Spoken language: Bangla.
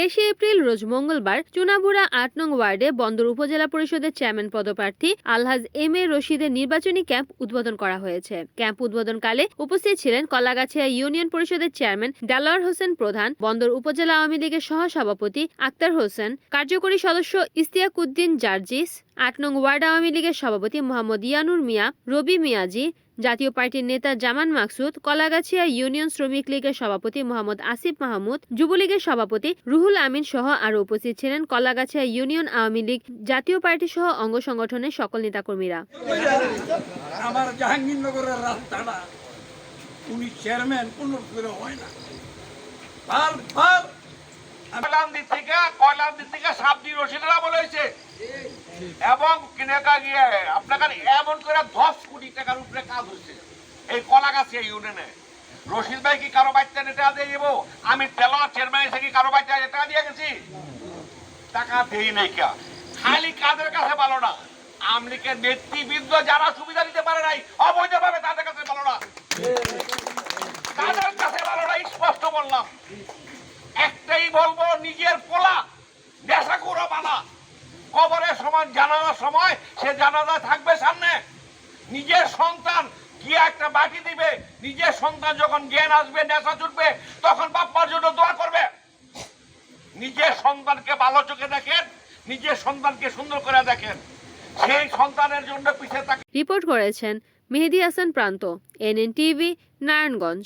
বাইশে এপ্রিল, রোজ মঙ্গলবার চুনাভুড়া আট নং ওয়ার্ডে বন্দর উপজেলা পরিষদের চেয়ারম্যান পদপ্রার্থী আলহাজ এম এ রশিদের নির্বাচনী ক্যাম্প উদ্বোধন করা হয়েছে। ক্যাম্প উদ্বোধনকালে উপস্থিত ছিলেন কলাগাছিয়া ইউনিয়ন পরিষদের চেয়ারম্যান দেলোয়ার হোসেন প্রধান, বন্দর উপজেলা আওয়ামী লীগের সহ সভাপতি আক্তার হোসেন, কার্যকরী সদস্য ইস্তিয়াকুদ্দিন জার্জিস, আট নং ওয়ার্ড আওয়ামী লীগের সভাপতি মোহাম্মদ ইয়ানুর মিয়া, রবি মিয়াজি জাতীয় পার্টির নেতা জামান মাকসুদ কলাগাছিয়া ইউনিয়ন শ্রমিক লীগের সভাপতি মোহাম্মদ আসিফ মাহমুদ যুবলীগের সভাপতি রুহুল আমিন সহ আরও উপস্থিত ছিলেন কলাগাছিয়া ইউনিয়ন আওয়ামী লীগ জাতীয় পার্টি সহ অঙ্গ সংগঠনের সকল নেতাকর্মীরা। আমার জাহাঙ্গীরনগরের রাস্তাটা উনি চেয়ারম্যান কোন করে হয় না। বারবার কয়লান্দি থেকে কয়লান্দি থেকে সাবজি রশিদরা বলেছে। এবং কিনেকা গিয়ে আপনাকে করে দশ কোটি টাকার উপরে কাজ হচ্ছে। এই কলা গাছে ইউনিয়নে। রশিদ ভাই কি কারও বাচ্চা এটা দিয়ে দেবো? আমি তেলার চেয়ারম্যান এসে কি কারও বাচ্চা এটা দিয়ে গেছি? টাকা দেই নাই কা? খালি কাদের কাছে ভালো না? আমলিকের নেতৃবৃন্দ যারা সুবিধা দিতে পারে নাই, অবৈধভাবে তাদের কাছে ভালো না। তাদের কাছে ভালো না, স্পষ্ট বললাম। একটাই বলব, নিজের পোলা নেশা করো বানা কবরের সমান জানানোর সময় সে জানাজা থাকবে সামনে। নিজের সন্তান কি একটা বাটি দিবে, নিজের সন্তান যখন জ্ঞান আসবে, নেশা ছুটবে, তখন বাপ্পার জন্য দোয়া করবে। নিজের সন্তানকে ভালো চোখে দেখেন, নিজের সন্তানকে সুন্দর করে দেখেন। সেই সন্তানের জন্য পিছিয়ে থাকে রিপোর্ট করেছেন মেহেদি হাসান প্রান্ত এনএন টিভি নারায়ণগঞ্জ।